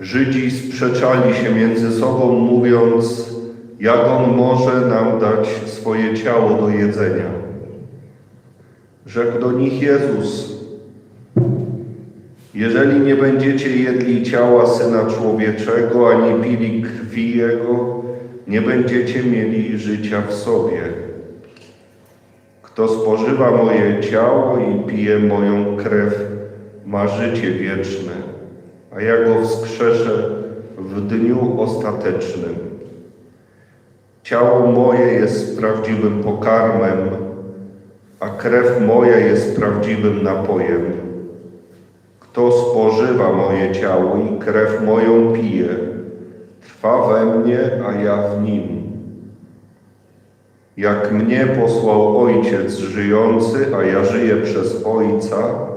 Żydzi sprzeczali się między sobą, mówiąc, jak on może nam dać swoje ciało do jedzenia. Rzekł do nich Jezus, jeżeli nie będziecie jedli ciała Syna Człowieczego, ani pili krwi Jego, nie będziecie mieli życia w sobie. Kto spożywa moje ciało i pije moją krew, ma życie wieczne, a ja go wskrzeszę w dniu ostatecznym. Ciało moje jest prawdziwym pokarmem, a krew moja jest prawdziwym napojem. Kto spożywa moje ciało i krew moją pije, trwa we mnie, a ja w nim. Jak mnie posłał Ojciec żyjący, a ja żyję przez Ojca,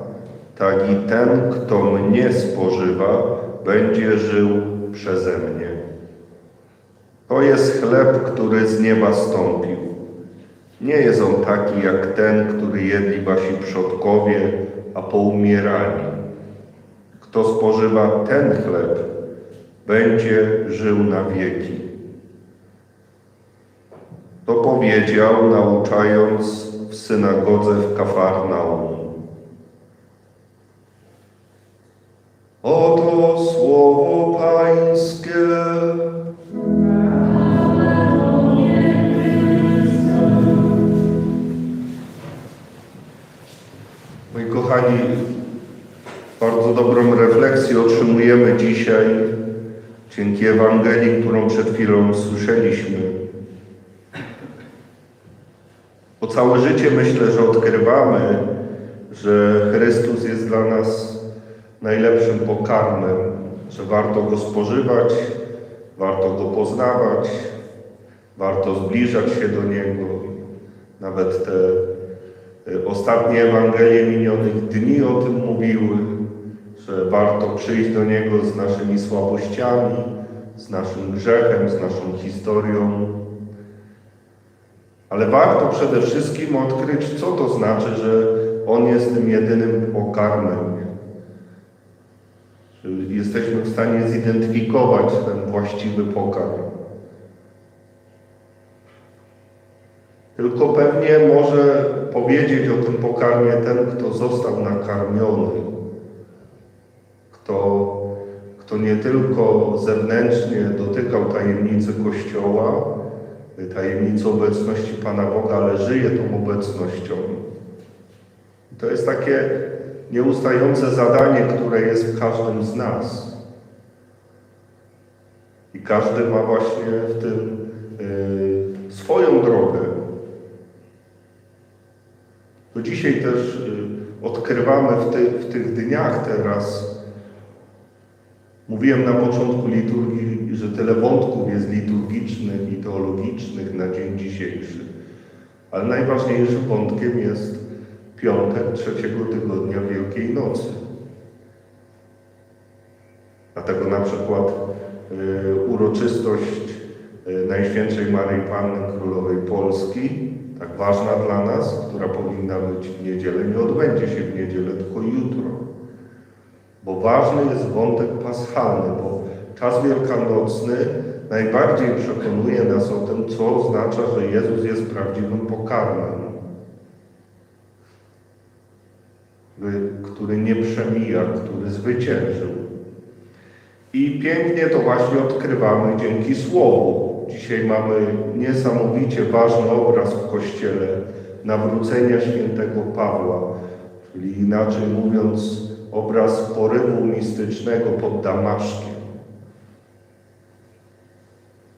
tak i ten, kto mnie spożywa, będzie żył przeze mnie. To jest chleb, który z nieba stąpił. Nie jest on taki jak ten, który jedli wasi przodkowie, a poumierali. Kto spożywa ten chleb, będzie żył na wieki. To powiedział, nauczając w synagodze w Kafarnaum. Oto słowo Pańskie. Moi kochani, bardzo dobrą refleksję otrzymujemy dzisiaj dzięki Ewangelii, którą przed chwilą słyszeliśmy. Bo całe życie myślę, że odkrywamy, że Chrystus jest dla nas najlepszym pokarmem, że warto Go spożywać, warto Go poznawać, warto zbliżać się do Niego. Nawet te y, ostatnie Ewangelie minionych dni o tym mówiły, że warto przyjść do Niego z naszymi słabościami, z naszym grzechem, z naszą historią. Ale warto przede wszystkim odkryć, co to znaczy, że On jest tym jedynym pokarmem. Jesteśmy w stanie zidentyfikować ten właściwy pokarm. Tylko pewnie może powiedzieć o tym pokarmie ten, kto został nakarmiony. Kto, kto nie tylko zewnętrznie dotykał tajemnicy Kościoła, tajemnicy obecności Pana Boga, ale żyje tą obecnością. To jest takie nieustające zadanie, które jest w każdym z nas. I każdy ma właśnie w tym y, swoją drogę. To dzisiaj też y, odkrywamy w, ty, w tych dniach teraz. Mówiłem na początku liturgii, że tyle wątków jest liturgicznych i teologicznych na dzień dzisiejszy. Ale najważniejszym wątkiem jest piątek trzeciego tygodnia Wielkiej Nocy. Dlatego na przykład y, uroczystość y, Najświętszej Maryi Panny Królowej Polski, tak ważna dla nas, która powinna być w niedzielę, nie odbędzie się w niedzielę, tylko jutro. Bo ważny jest wątek paschalny, bo czas wielkanocny najbardziej przekonuje nas o tym, co oznacza, że Jezus jest prawdziwym pokarmem, który nie przemija, który zwyciężył. I pięknie to właśnie odkrywamy dzięki Słowu. Dzisiaj mamy niesamowicie ważny obraz w Kościele nawrócenia świętego Pawła, czyli inaczej mówiąc, obraz porywu mistycznego pod Damaszkiem.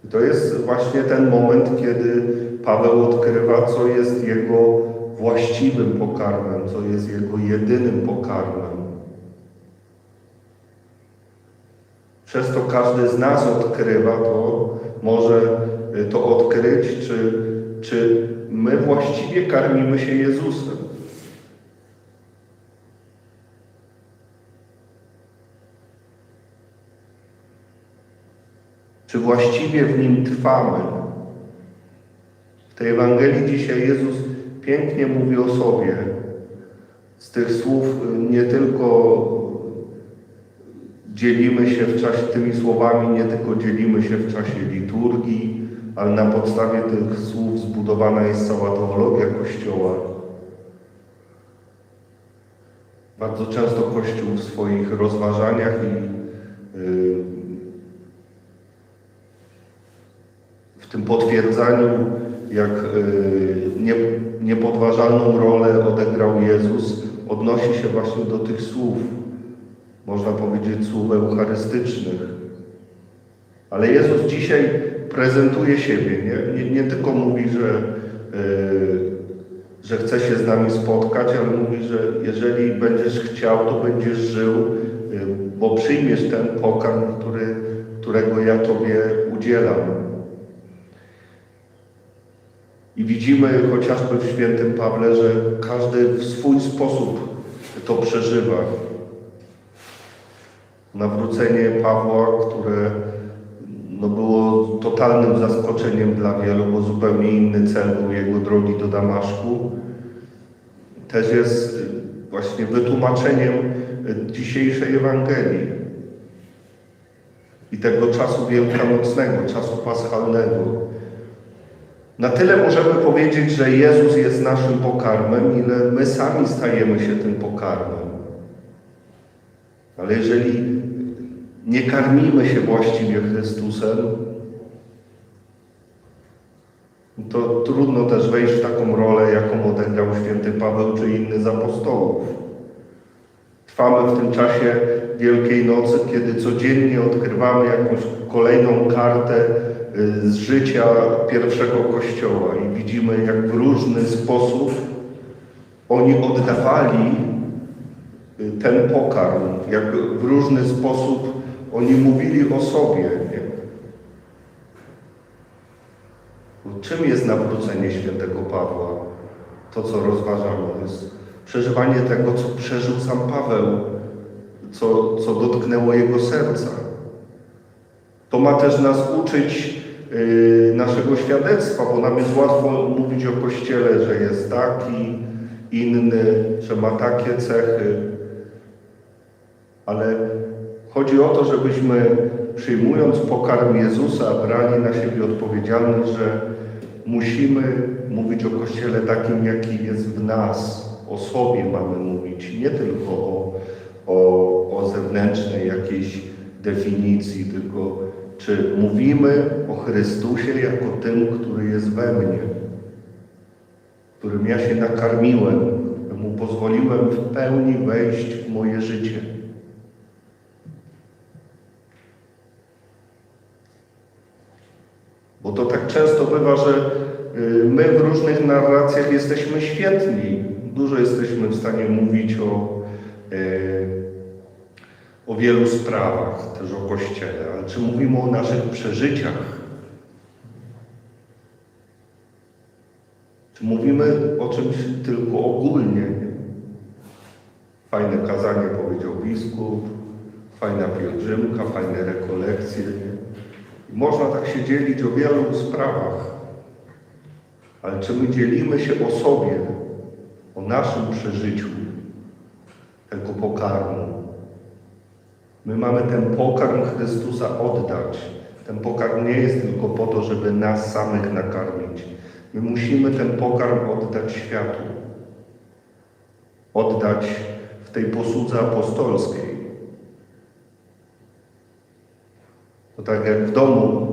I to jest właśnie ten moment, kiedy Paweł odkrywa, co jest jego właściwym pokarmem, co jest jego jedynym pokarmem. Przez to każdy z nas odkrywa to, może to odkryć, czy, czy my właściwie karmimy się Jezusem. Czy właściwie w nim trwamy? W tej Ewangelii dzisiaj Jezus pięknie mówi o sobie. Z tych słów nie tylko dzielimy się w czasie tymi słowami, nie tylko dzielimy się w czasie liturgii, ale na podstawie tych słów zbudowana jest cała teologia Kościoła. Bardzo często Kościół w swoich rozważaniach i y, w tym potwierdzaniu, jak y, nie, niepodważalną rolę odegrał Jezus, odnosi się właśnie do tych słów, można powiedzieć słów eucharystycznych. Ale Jezus dzisiaj prezentuje siebie, nie, nie, nie tylko mówi, że, y, że chce się z nami spotkać, ale mówi, że jeżeli będziesz chciał, to będziesz żył, y, bo przyjmiesz ten pokarm, który, którego ja Tobie udzielam. I widzimy chociażby w świętym Pawle, że każdy w swój sposób to przeżywa. Nawrócenie Pawła, które no było totalnym zaskoczeniem dla wielu, bo zupełnie inny cel był jego drogi do Damaszku, też jest właśnie wytłumaczeniem dzisiejszej Ewangelii i tego czasu wielkanocnego, czasu paschalnego. Na tyle możemy powiedzieć, że Jezus jest naszym pokarmem, ile my sami stajemy się tym pokarmem. Ale jeżeli nie karmimy się właściwie Chrystusem, to trudno też wejść w taką rolę, jaką odegrał święty Paweł czy inny z apostołów. Trwamy w tym czasie Wielkiej Nocy, kiedy codziennie odkrywamy jakąś kolejną kartę y, z życia pierwszego Kościoła i widzimy, jak w różny sposób oni oddawali y, ten pokarm, jak w różny sposób oni mówili o sobie. Nie? Czym jest nawrócenie świętego Pawła? To, co rozważamy, jest przeżywanie tego, co przeżył sam Paweł, co, co dotknęło jego serca. To ma też nas uczyć yy, naszego świadectwa, bo nam jest łatwo mówić o Kościele, że jest taki, inny, że ma takie cechy, ale chodzi o to, żebyśmy przyjmując pokarm Jezusa, brali na siebie odpowiedzialność, że musimy mówić o Kościele takim, jaki jest w nas. O sobie mamy mówić, nie tylko o, o, o zewnętrznej jakiejś definicji, tylko czy mówimy o Chrystusie jako tym, który jest we mnie, którym ja się nakarmiłem, mu pozwoliłem w pełni wejść w moje życie. Bo to tak często bywa, że y, my w różnych narracjach jesteśmy świetni. Dużo jesteśmy w stanie mówić o, y, o wielu sprawach, też o Kościele, ale czy mówimy o naszych przeżyciach? Czy mówimy o czymś tylko ogólnie? Fajne kazanie powiedział biskup, fajna pielgrzymka, fajne rekolekcje. I można tak się dzielić o wielu sprawach, ale czy my dzielimy się o sobie, o naszym przeżyciu tego pokarmu? My mamy ten pokarm Chrystusa oddać. Ten pokarm nie jest tylko po to, żeby nas samych nakarmić. My musimy ten pokarm oddać światu. Oddać w tej posłudze apostolskiej. To tak jak w domu,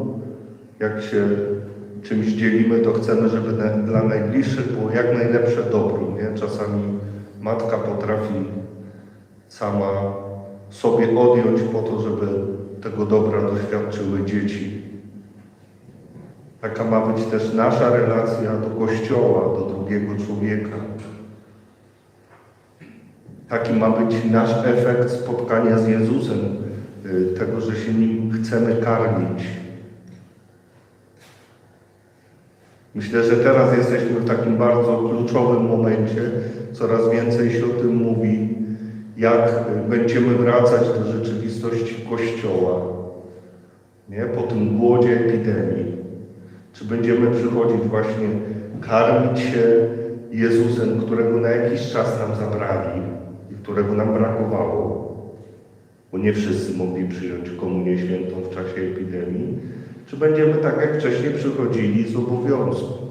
jak się czymś dzielimy, to chcemy, żeby dla najbliższych było jak najlepsze dobro. Nie? Czasami matka potrafi sama sobie odjąć po to, żeby tego dobra doświadczyły dzieci. Taka ma być też nasza relacja do Kościoła, do drugiego człowieka. Taki ma być nasz efekt spotkania z Jezusem, y, tego, że się nim chcemy karmić. Myślę, że teraz jesteśmy w takim bardzo kluczowym momencie. Coraz więcej się o tym mówi, jak będziemy wracać do rzeczywistości Kościoła, nie? po tym głodzie epidemii. Czy będziemy przychodzić właśnie karmić się Jezusem, którego na jakiś czas nam zabrali i którego nam brakowało. bo nie wszyscy mogli przyjąć komunię świętą w czasie epidemii, czy będziemy tak jak wcześniej przychodzili z obowiązku.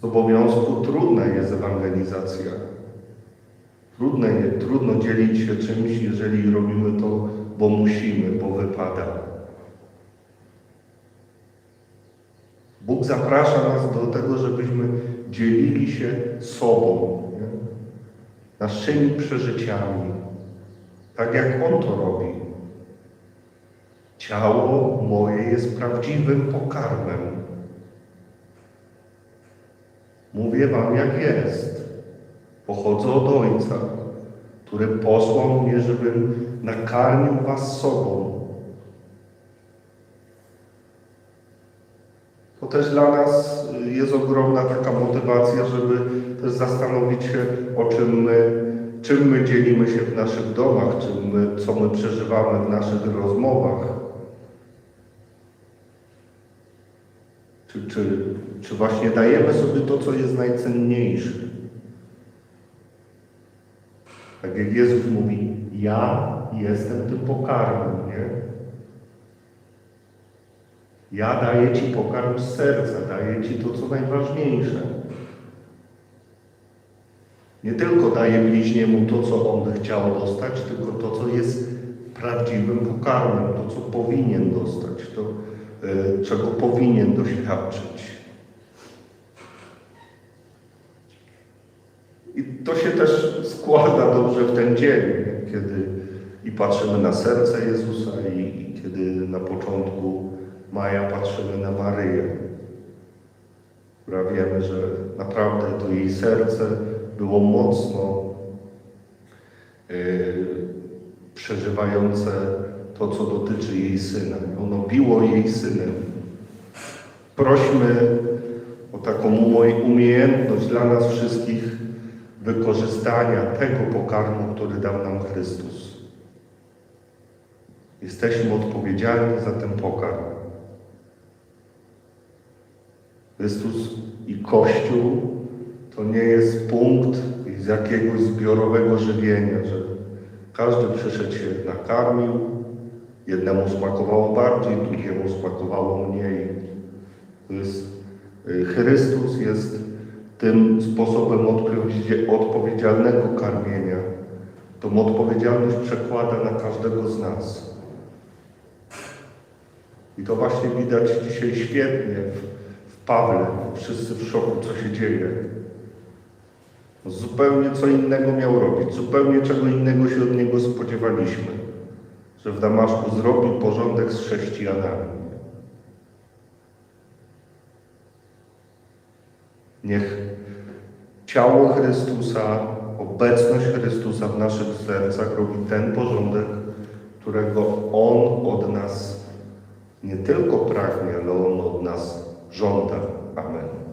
Z obowiązku trudna jest ewangelizacja. Trudne, trudno dzielić się czymś, jeżeli robimy to, bo musimy, bo wypada. Bóg zaprasza nas do tego, żebyśmy dzielili się sobą, nie? naszymi przeżyciami, tak jak On to robi. Ciało moje jest prawdziwym pokarmem. Mówię Wam, jak jest. Pochodzę od Ojca, który posłał mnie, żebym nakarmił Was sobą. To też dla nas jest ogromna taka motywacja, żeby też zastanowić się, o czym my, czym my dzielimy się w naszych domach, czym my, co my przeżywamy w naszych rozmowach. Czy, czy, czy właśnie dajemy sobie to, co jest najcenniejsze? Tak jak Jezus mówi, ja jestem tym pokarmem, nie? Ja daję Ci pokarm z serca, daję Ci to, co najważniejsze. Nie tylko daję bliźniemu to, co on chciał dostać, tylko to, co jest prawdziwym pokarmem, to, co powinien dostać, to, y, czego powinien doświadczyć. I to się też składa dobrze w ten dzień, kiedy i patrzymy na serce Jezusa, i, kiedy na początku maja patrzymy na Maryję, która wiemy, że naprawdę to jej serce było mocno yy, przeżywające to, co dotyczy jej syna. Ono biło jej synem. Prośmy o taką umiejętność dla nas wszystkich wykorzystania tego pokarmu, który dał nam Chrystus. Jesteśmy odpowiedzialni za ten pokarm. Chrystus i Kościół to nie jest punkt z jakiegoś zbiorowego żywienia, że każdy przyszedł się nakarmił, jednemu smakowało bardziej, drugiemu smakowało mniej. Y, Chrystus jest tym sposobem odpowiedzi- odpowiedzialnego karmienia. Tą odpowiedzialność przekłada na każdego z nas. I to właśnie widać dzisiaj świetnie w, w Pawle. Wszyscy w szoku, co się dzieje. Zupełnie co innego miał robić, zupełnie czego innego się od niego spodziewaliśmy. Że w Damaszku zrobi porządek z chrześcijanami. Niech ciało Chrystusa, obecność Chrystusa w naszych sercach robi ten porządek, którego On od nas nie tylko pragnie, ale On od nas żąda. Amen.